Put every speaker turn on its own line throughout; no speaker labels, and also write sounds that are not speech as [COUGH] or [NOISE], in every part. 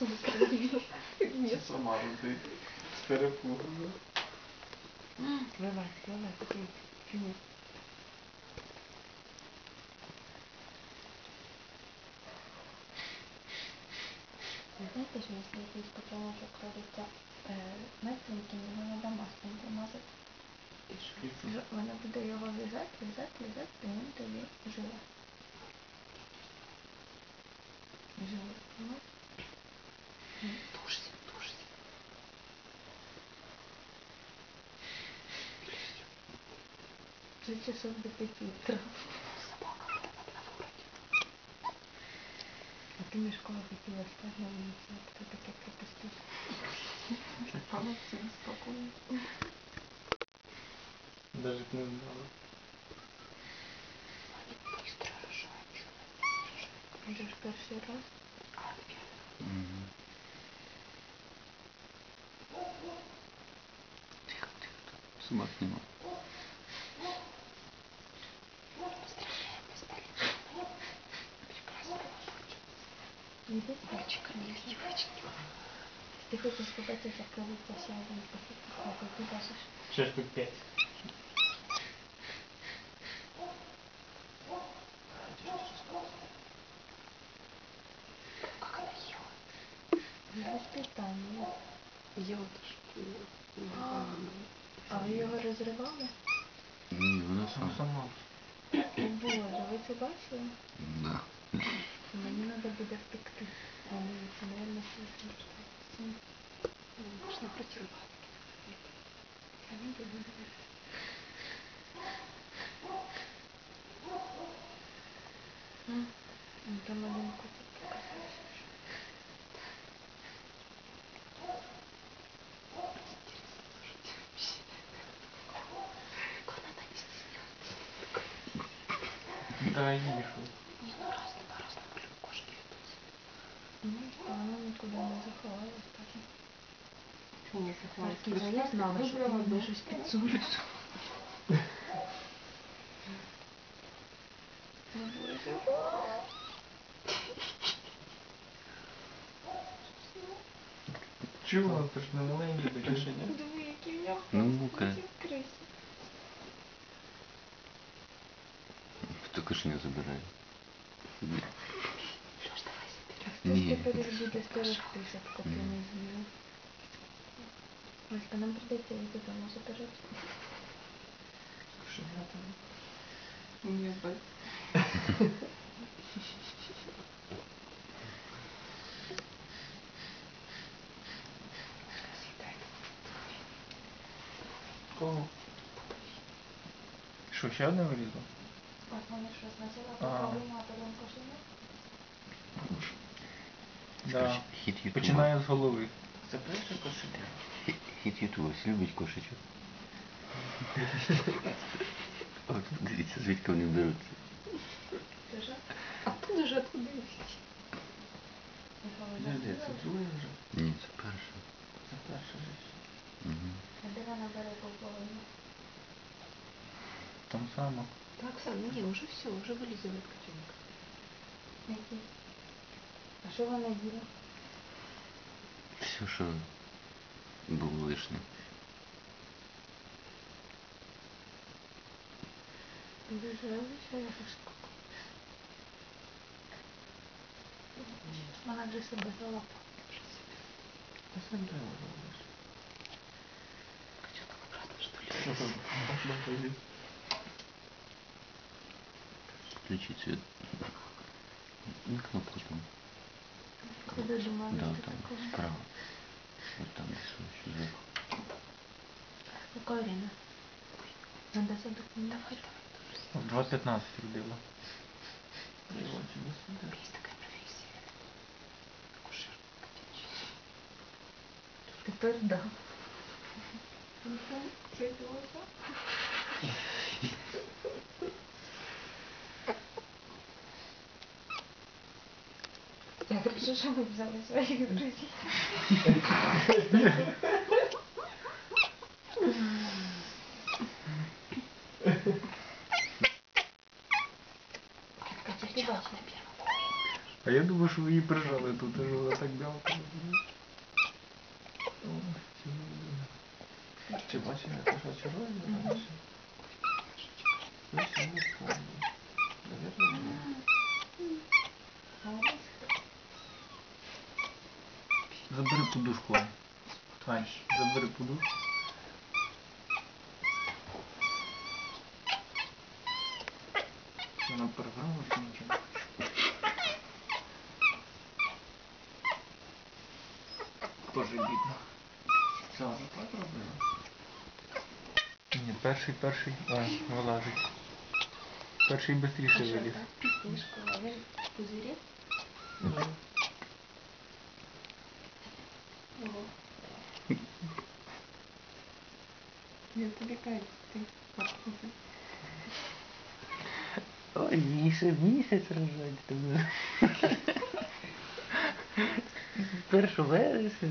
Чи сама ти з перепугу.
Вилазь, вилазь, такий фігня. Ви знаєте, що якщо якийсь поцілунок робиться е, мертвеньким, його треба маслом помазати.
І що?
Ж- Вона буде його лизати, лизати, лизати, і він тобі живе. Живе, Часов до пяти утра. А ты мне школа хотела спать на улице, а кто таке пропустил?
Вона всім спокійно. Даже не знала.
Они быстро рожают.
Уже ж перший раз.
А, первый.
Мгм.
Іди,
Мальчика, не девочки.
ти хочеш побачити, як робиться ще один пакет, який ти бачиш.
Ще штук п'ять.
Как она ела?
Не питання.
Ела тоже.
А ви його розривали?
Ні, вона
Сама
Боже, ви це бачили?
Да.
Мені треба буде втекти. А ні, це, мабуть, слишком страшно.
Можно противовать.
А він буде робити. М, ну, Там один кутик показався.
Как она не стесняется.
а воно нікуди не заховалось, так.
Чому не заховалась?
Маркіза, я знала, що ти мені щось підсунеш. О, Боже.
Чого? Ти ж не маленький таке ще ні?
Диви, який в нього
Ну,
хвост,
мука. Ні.
тепер їх буде стерегтися, поки не з'їли? Ось нам прийдеться їх додому забирати.
Що я там?
Ні, бать.
Кого? Що, ще одне вилізло?
Так, вони щось називали
А.
координатором кошеня.
Да.
Скажи, Хіт Ютуба.
Починає з голови. Це перше кошеня?
Хі- Хіт Ютуба. Всі люблять кошечок. [LAUGHS] От дивіться, звідки вони беруться.
Ти ж?
А тут уже откуда їх?
Де, де, це друге вже?
Ні, це перше.
Це перше вже.
Угу.
Де вона бере половину?
Там само.
Так, сам, не, уже все, уже вылизывает котенок.
Які? А що вона їла?
Все, що було лишнє.
Дуже вища штука. Вона вже себе залапала.
Та сам треба робиш.
Котенок обратно, что ли?
Що там? Пошла поліз.
Включить світ. Ну, кнопку там.
Куди до мене
Да,
ти
там,
такого?
справа. Вот там десь ось зверху.
Яка Аріна? Надо за документами.
В 2.15 родила. Дівочі не сидиш.
Есть такая профессия. Акушер котячий.
Тепер да. Я хорошо, що ми взяли своїх друзів. Катя, ти бачила?
А я думаю, що ви її прижали тут, аж вона так бялка. Забери подушку. Ань. Ань, забери подушку. Вона порвала чи нічого? Тоже бідно. Це вона так робила? Ні, перший, перший. О, вилазить. Перший швидше виліз.
Пістишко, ви пузирі? Ого.
Я тобі кажу, ти.
Ой, місяць, місяць рожать тебе. Першу вересня,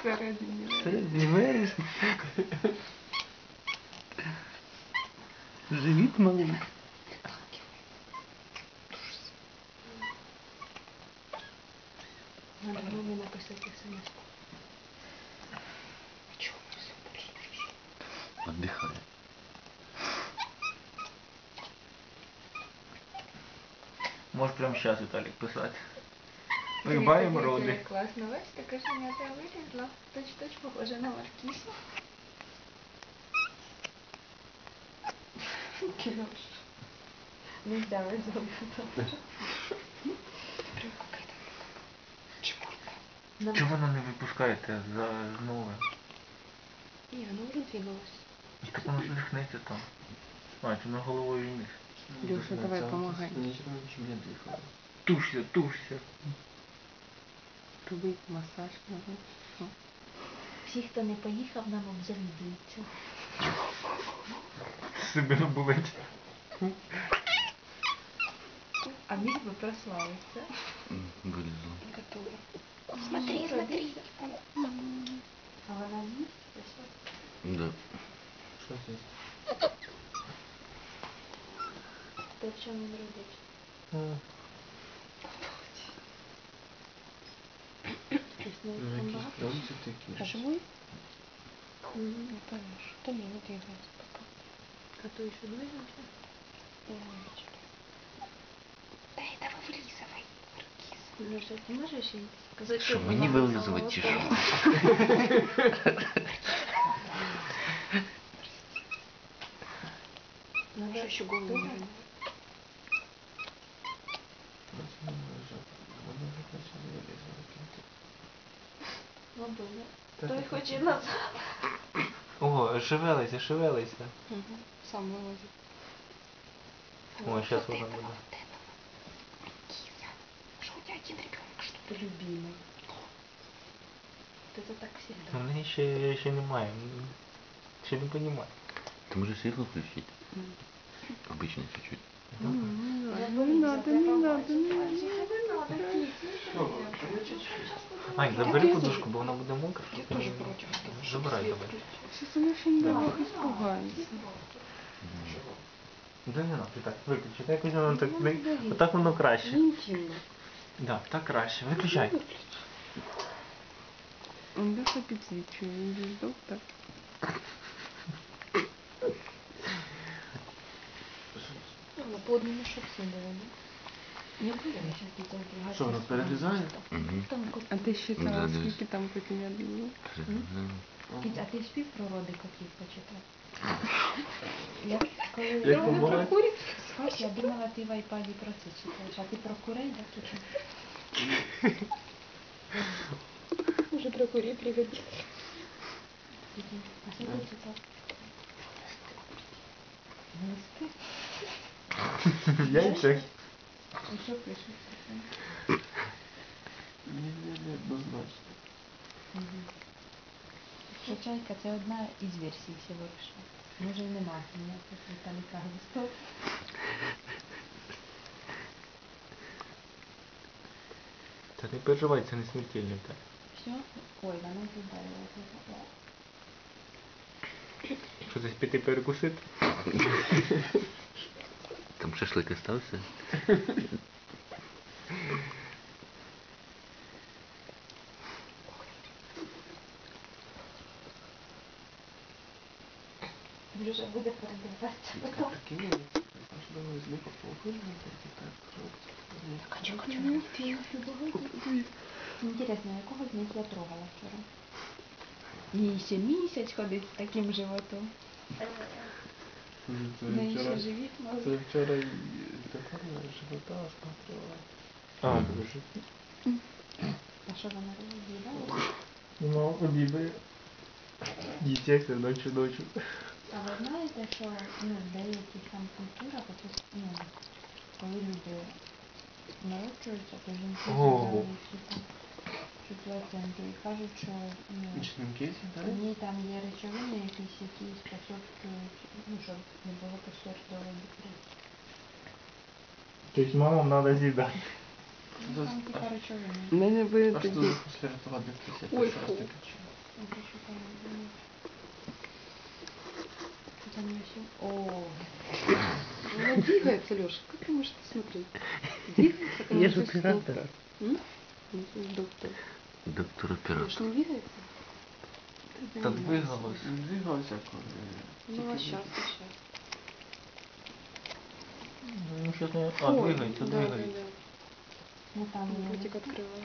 Всередині.
середній вересня. Живіт малий.
Отдыхай.
Можеш прямо зараз, Віталік, писати.
Дивіться,
Вирубаємо
дивіться,
роди.
як Класно, бачите, кошенята вилізла. Точ-точ похоже на Маркісу. Кінош. Нельзя визвати.
Прям
Нам...
Чому воно не випускаєте за нове?
Ні, воно вже двигалось.
Так воно задихнеться там. А, це на головою вниз.
Люша, давай помогай.
Ничего ничего
не дихало. Тушься, тушься. Туби, масаж, мабуть, що.
Всі, хто не поїхав, нам обзавідуються.
Себе болить.
А міг би
прославиться. Вылезла.
Готово.
Смотри, смотри.
А з'їсть що?
Да.
Що це?
Те, в чому він родить.
О,
Ну, там. А живой? Ну, конечно. Да не, не двигается пока.
А то ще двигався?
Умничка.
Да это вы вылизывай. Маркиз.
Може, ти можеш їй сказати?
Що
що
мені
вона
вилизувати чи що?
Надо
Что еще голову не?
Ну, добре. Той хоче назад.
О, шевелися, шевелися.
Мгм. Сам вылазит.
Ой, зараз вона буде
вот этого. Маркиза. Что у тебя один ребенок, что
Ты любимый.
Ти це так
Ну,
завжди.
мені ще, ще немає. м, Ще не розумію.
Ты можешь светло включить? Обычно чуть-чуть.
Не
надо, не надо, не надо.
Ань, забери подушку, бо вона буде мокра.
Я
Ти
тоже
не-
против. чтобы
Забирай
свет
давай.
включить. Сейчас она еще не
Давай.
испугается.
Да не надо, ти так, виключи. Так ось воно так,
Ну,
не-
дивіться.
отак воно краще.
Интимно.
Да, так краще. Виключай.
Он даже підсвічує, він же ж доктор.
Ну, по одному щоб всім було, не? Не буде зараз ти там другати.
Що, воно перерізає?
Мгм.
Там кот.
А ти считала,
Да, да.
скільки там котенят було?
Кіт, а ти спів про роди котів почитав? Я коли
Як помагає?
Спать, я думала, ти в айпаді про це читаєш, а ти про курей, так чи що?
Уже [LAUGHS] про курей пригодилось.
А що ти читав? Листи?
Яйця.
А що пишеш?
Неоднозначно.
Що чайка це одна із версій всього лише. Може і нема ніяких Віталіка листов.
Та не переживай, це не смертельно так.
Все? Ой, вона вдарила.
Що десь піти перекусити?
Там шашлык остался? [LAUGHS]
буде передиватися
Так,
потім.
прикинь, аж давай зліпо поохотно, так, хлопці.
Хочу, хочу.
Інтересно, якого з них я трогала вчора? Їй ще місяць ходить з таким животом.
Це
В неї
вчора,
ще живіт
це
мав.
вчора і такого живота осмотрела.
А, дуже.
А що вона робить? Їдала?
Ну, обідає. Дітей це ночі ночі.
А ви знаєте, що ну, в деяких там культурах, оце, ну, коли люди народжуються, то жінки
Ого.
з'їдають всі там всю плаценту і кажуть, що ну,
Нічненькі
в ній там є речовини якісь, які способствують, ну, щоб не було постраждало дітей.
Тобто мамам треба з'їдати.
Ну, там типа речовини.
Мене би
А що
тоді.
за після рятувати дитися?
Ой,
Перший раз
фу.
таке чую.
Ну, то що там, ну, Что там еще? О,
Она двигается, Леша. Как ты можешь посмотреть? Двигается, когда
Я
она
же
чувствует.
оператор.
М? Ну, ты ж доктор.
Доктор
Леш,
оператор.
не двигается? Ты
Та
занимайся.
двигалось.
Він Двигався, коли...
Ну, а
тільки
сейчас, а сейчас.
Ну, щось не... А, двигається,
да,
двигається.
Да,
ну там
да.
ну,
Ротик открываю.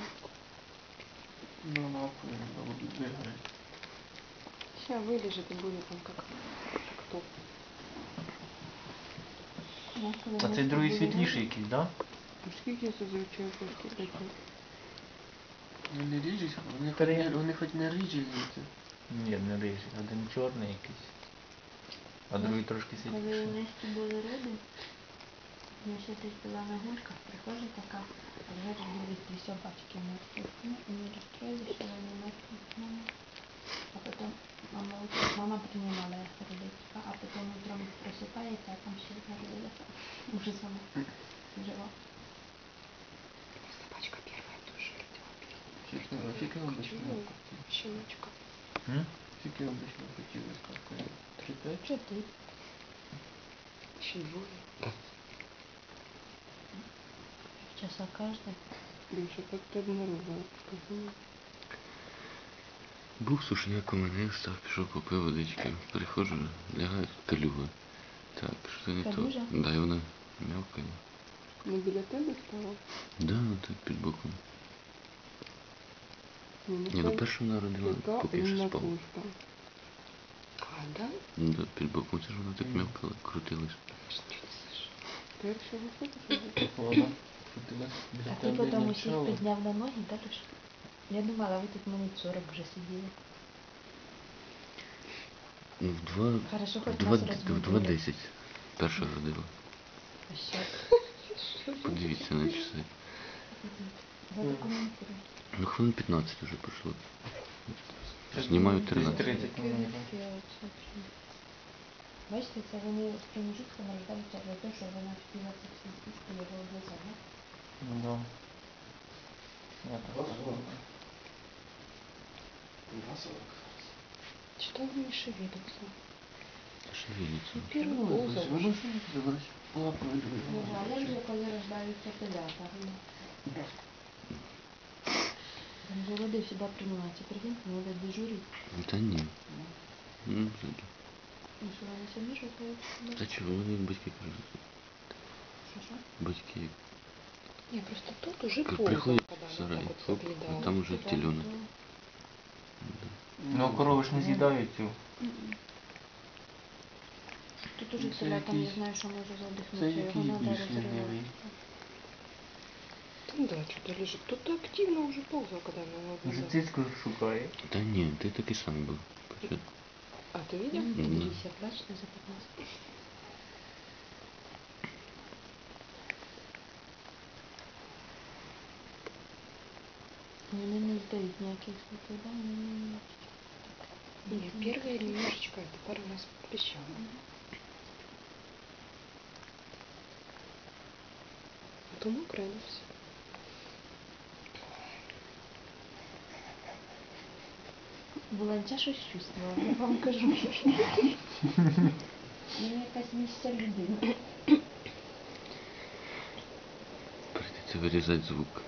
На лапу він двигає.
Сейчас вылежит и будет там как, Топ.
ну,
А цей другий світліший якийсь, да?
Ну, скільки я зазвичай кошти такі?
Вони ріжуть, вони хоч
Три.
не, вони хоч не ріжуть.
Ні, не рижий. Один чорний якийсь. А другий трошки
Коли у
світліший.
Насті були роди, я ще десь була на гульках, приходжу така, а вже були дві собачки мертві. Ну, і ми розстроїли, що вони мертві. Ну, а потім мама, ут- мама принимала их родителька, а потом утром просыпается, а там все народилось. Уже сама жива.
Собачка первая тоже родила.
Фіки, фіки обично
Чого?
хотів.
Щеночка.
М?
Фіки обично хотілося какої. Три-п'ять?
Что ты?
Еще двое.
Часа каждый.
Леша, как ты обнаружила? Скажи мне.
Був сушняк у мене, я встав, пішов, купив водички. Приходжу, лягаю, калюга. Так, що не то.
Калюжа?
Да, і вона м'явкає.
Ну, біля тебе стала?
Да, так під боком.
Ну,
Ні, ну першу вона родила,
Яка
поки я ще
умна
спав.
кошка. А, да?
Ну да, під боком це ж вона так м'явкала, крутилась.
Что ты слышишь? Перша виходить?
Вона крутилась
А
біля
ты
тебе
потом
і
усіх
мовчала.
підняв на ноги, так уж? Я думала, ви тут минут 40 вже сиділи.
Ну, в два,
Хорошо,
в
хоч
два,
нас
в
розбудили.
два десять перша родила.
А що?
Подивіться на часи.
Задокументируй.
Ну, хвилин 15 уже пройшло. Знімаю
Десь
13.
30 минут.
Бачите, це вони з проміжутком рождаються для того, щоб вона встигла це всі сісти його глаза, да?
Ну да. Я так думаю.
Что он не шевелится?
Шевелиться.
Ну, первый
Ну. Лапою
Ну, а же коли рождаються телята? Там же роди всегда приймаються. Прикиньте, треба дежурити.
Та ні. Ну, це-
Ну, що вони самі рождаються?
Та чого, вони батьки.
Що, що?
Батьки
Не, просто тут уже
приходит
когда
сарай,
так вот заглядала.
а там уже теленок.
то-
Ну, корови ж не з'їдають цю.
Мгм. Тут уже
Це
телятам я
якийсь-
знаю, що може
Це
задихнутися, його
який
треба
більш
розривати.
лінивий.
Там, да, что-то лежит. Кто-то активно уже ползал, когда она его
Вже
глаза.
цицьку шукає.
Та ні, ти такий самий був. Що-
А, ты видел?
Ну,
Мгм.
Дивіться, бачите, за 15. Вони не здають ніяких слухів, да? Вони не
Нет, первая немножечко, это пару раз попищала. А то мокрая на все.
Волонця щось чувствувала, я вам кажу. Ну, якась місця людина.
Прийдеться вирізати звук.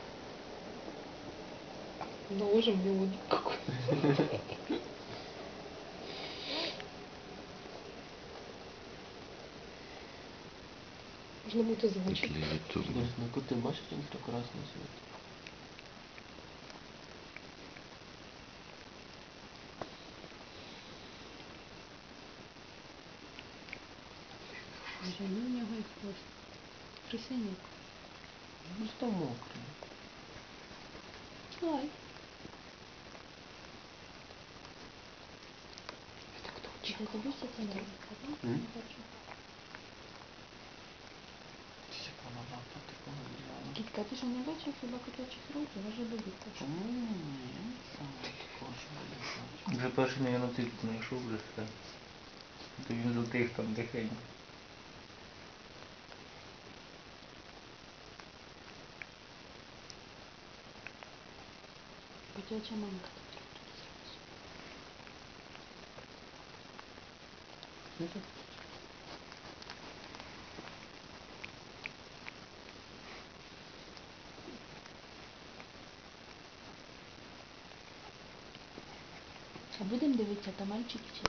Наложим мелодию какую-то. Можно будет озвучить.
Для
ютуба. На
ну,
какой ты можешь кто
красный цвет? Жени у нього
їх
просто. Присяняк.
Ну что мокрый? Ай.
Кітка, ти що не бачив хіба котячих років? Вже бобік хоче.
Чому ні? Я не сам такого ж не бачу. Вже перший наверное, ти знайшов вже все. То він затих там тихенько.
Котяча мамка. А будемо дивитися, мальчик чи